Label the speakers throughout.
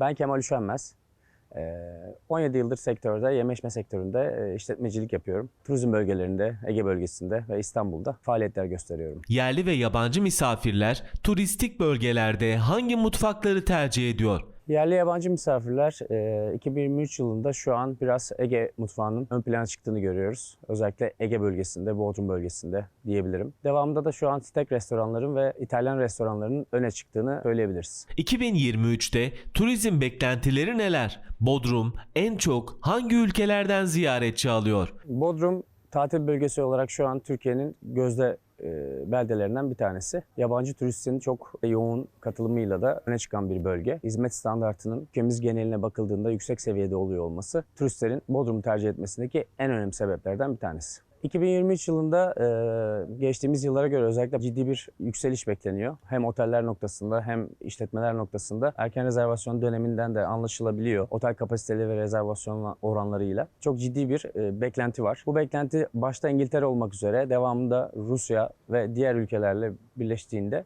Speaker 1: Ben Kemal Üşenmez. Ee, 17 yıldır sektörde, yeme içme sektöründe e, işletmecilik yapıyorum. Turizm bölgelerinde, Ege bölgesinde ve İstanbul'da faaliyetler gösteriyorum.
Speaker 2: Yerli ve yabancı misafirler turistik bölgelerde hangi mutfakları tercih ediyor?
Speaker 1: Yerli yabancı misafirler e, 2023 yılında şu an biraz Ege mutfağının ön plana çıktığını görüyoruz. Özellikle Ege bölgesinde, Bodrum bölgesinde diyebilirim. Devamında da şu an steak restoranların ve İtalyan restoranlarının öne çıktığını söyleyebiliriz.
Speaker 2: 2023'te turizm beklentileri neler? Bodrum en çok hangi ülkelerden ziyaretçi alıyor?
Speaker 1: Bodrum tatil bölgesi olarak şu an Türkiye'nin gözde e, beldelerinden bir tanesi. Yabancı turistlerin çok yoğun katılımıyla da öne çıkan bir bölge. Hizmet standartının ülkemiz geneline bakıldığında yüksek seviyede oluyor olması turistlerin Bodrum'u tercih etmesindeki en önemli sebeplerden bir tanesi. 2023 yılında e, geçtiğimiz yıllara göre özellikle ciddi bir yükseliş bekleniyor. Hem oteller noktasında hem işletmeler noktasında erken rezervasyon döneminden de anlaşılabiliyor. Otel kapasiteleri ve rezervasyon oranlarıyla çok ciddi bir e, beklenti var. Bu beklenti başta İngiltere olmak üzere devamında Rusya ve diğer ülkelerle birleştiğinde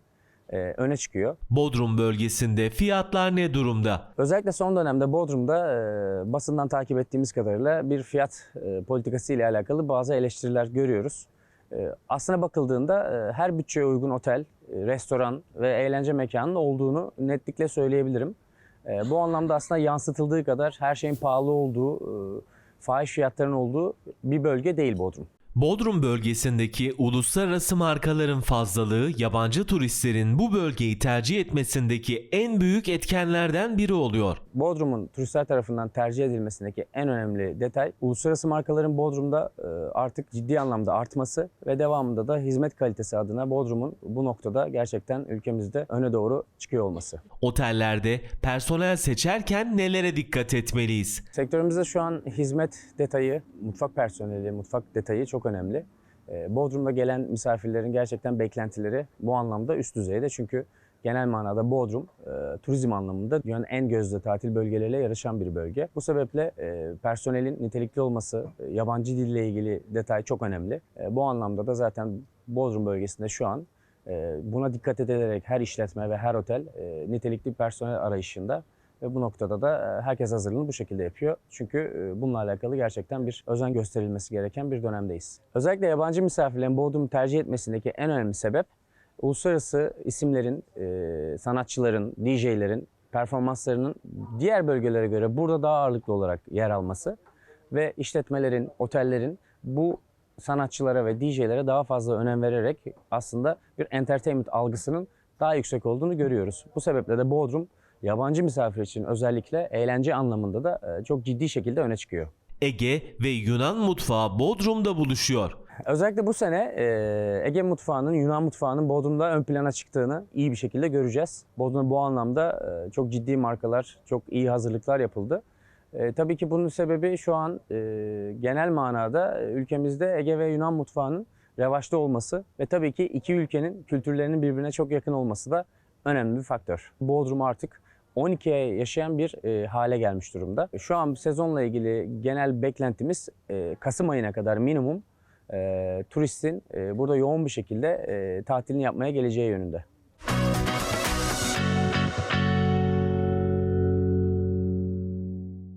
Speaker 1: e, öne çıkıyor.
Speaker 2: Bodrum bölgesinde fiyatlar ne durumda?
Speaker 1: Özellikle son dönemde Bodrum'da e, basından takip ettiğimiz kadarıyla bir fiyat e, politikası ile alakalı bazı eleştiriler görüyoruz. E, aslına bakıldığında e, her bütçeye uygun otel, e, restoran ve eğlence mekanının olduğunu netlikle söyleyebilirim. E, bu anlamda aslında yansıtıldığı kadar her şeyin pahalı olduğu, e, fahiş fiyatların olduğu bir bölge değil Bodrum.
Speaker 2: Bodrum bölgesindeki uluslararası markaların fazlalığı yabancı turistlerin bu bölgeyi tercih etmesindeki en büyük etkenlerden biri oluyor.
Speaker 1: Bodrum'un turistler tarafından tercih edilmesindeki en önemli detay uluslararası markaların Bodrum'da e, artık ciddi anlamda artması ve devamında da hizmet kalitesi adına Bodrum'un bu noktada gerçekten ülkemizde öne doğru çıkıyor olması.
Speaker 2: Otellerde personel seçerken nelere dikkat etmeliyiz?
Speaker 1: Sektörümüzde şu an hizmet detayı, mutfak personeli, mutfak detayı çok önemli. E, Bodrum'da gelen misafirlerin gerçekten beklentileri bu anlamda üst düzeyde çünkü genel manada Bodrum e, turizm anlamında dünyanın en gözde tatil bölgeleriyle yarışan bir bölge. Bu sebeple e, personelin nitelikli olması, e, yabancı dille ilgili detay çok önemli. E, bu anlamda da zaten Bodrum bölgesinde şu an e, buna dikkat edilerek her işletme ve her otel e, nitelikli personel arayışında ve bu noktada da e, herkes hazırlığını bu şekilde yapıyor. Çünkü e, bununla alakalı gerçekten bir özen gösterilmesi gereken bir dönemdeyiz. Özellikle yabancı misafirlerin Bodrum'u tercih etmesindeki en önemli sebep uluslararası isimlerin, e, sanatçıların, DJ'lerin performanslarının diğer bölgelere göre burada daha ağırlıklı olarak yer alması ve işletmelerin, otellerin bu sanatçılara ve DJ'lere daha fazla önem vererek aslında bir entertainment algısının daha yüksek olduğunu görüyoruz. Bu sebeple de Bodrum yabancı misafir için özellikle eğlence anlamında da e, çok ciddi şekilde öne çıkıyor.
Speaker 2: Ege ve Yunan mutfağı Bodrum'da buluşuyor.
Speaker 1: Özellikle bu sene e, Ege mutfağının, Yunan mutfağının Bodrum'da ön plana çıktığını iyi bir şekilde göreceğiz. Bodrum'da bu anlamda e, çok ciddi markalar, çok iyi hazırlıklar yapıldı. E, tabii ki bunun sebebi şu an e, genel manada e, ülkemizde Ege ve Yunan mutfağının revaçta olması ve tabii ki iki ülkenin kültürlerinin birbirine çok yakın olması da önemli bir faktör. Bodrum artık 12 ay yaşayan bir e, hale gelmiş durumda. Şu an sezonla ilgili genel beklentimiz e, Kasım ayına kadar minimum e, turistin e, burada yoğun bir şekilde e, tatilini yapmaya geleceği yönünde.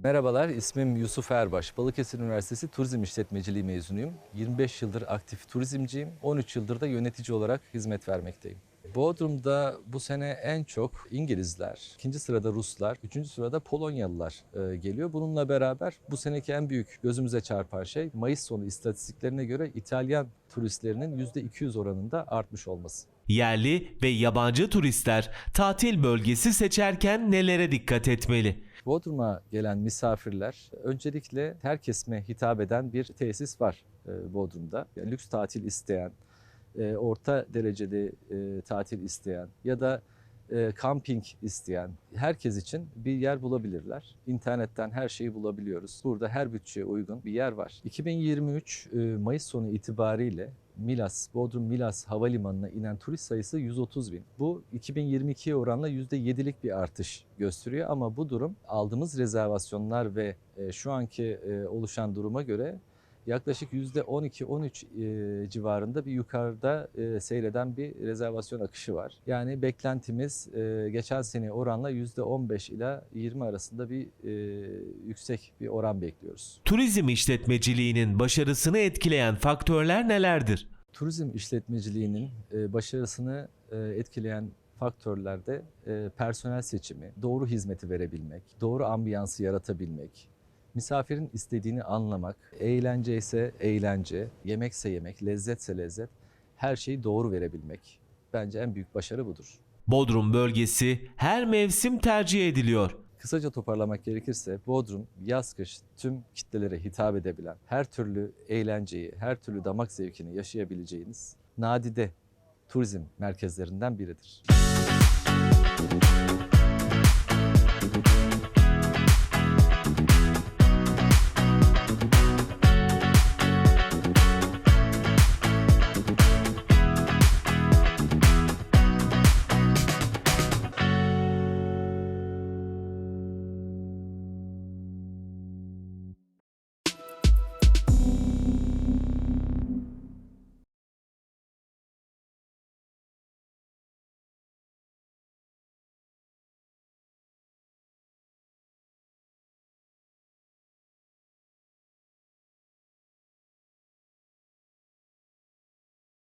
Speaker 3: Merhabalar, ismim Yusuf Erbaş. Balıkesir Üniversitesi Turizm İşletmeciliği mezunuyum. 25 yıldır aktif turizmciyim. 13 yıldır da yönetici olarak hizmet vermekteyim. Bodrum'da bu sene en çok İngilizler, ikinci sırada Ruslar, üçüncü sırada Polonyalılar e, geliyor. Bununla beraber bu seneki en büyük gözümüze çarpan şey Mayıs sonu istatistiklerine göre İtalyan turistlerinin %200 oranında artmış olması.
Speaker 2: Yerli ve yabancı turistler tatil bölgesi seçerken nelere dikkat etmeli?
Speaker 3: Bodrum'a gelen misafirler öncelikle herkesme hitap eden bir tesis var e, Bodrum'da. Yani lüks tatil isteyen, e, orta derecede e, tatil isteyen ya da e, kamping isteyen herkes için bir yer bulabilirler. İnternetten her şeyi bulabiliyoruz. Burada her bütçeye uygun bir yer var. 2023 e, Mayıs sonu itibariyle Milas, Bodrum Milas Havalimanı'na inen turist sayısı 130 bin. Bu 2022'ye oranla %7'lik bir artış gösteriyor ama bu durum aldığımız rezervasyonlar ve e, şu anki e, oluşan duruma göre yaklaşık %12-13 e, civarında bir yukarıda e, seyreden bir rezervasyon akışı var. Yani beklentimiz e, geçen sene oranla %15 ila 20 arasında bir e, yüksek bir oran bekliyoruz.
Speaker 2: Turizm işletmeciliğinin başarısını etkileyen faktörler nelerdir?
Speaker 3: Turizm işletmeciliğinin e, başarısını e, etkileyen faktörlerde e, personel seçimi, doğru hizmeti verebilmek, doğru ambiyansı yaratabilmek, misafirin istediğini anlamak, eğlence ise eğlence, yemekse yemek, lezzetse lezzet, her şeyi doğru verebilmek. Bence en büyük başarı budur.
Speaker 2: Bodrum bölgesi her mevsim tercih ediliyor.
Speaker 3: Kısaca toparlamak gerekirse Bodrum yaz kış tüm kitlelere hitap edebilen, her türlü eğlenceyi, her türlü damak zevkini yaşayabileceğiniz nadide turizm merkezlerinden biridir.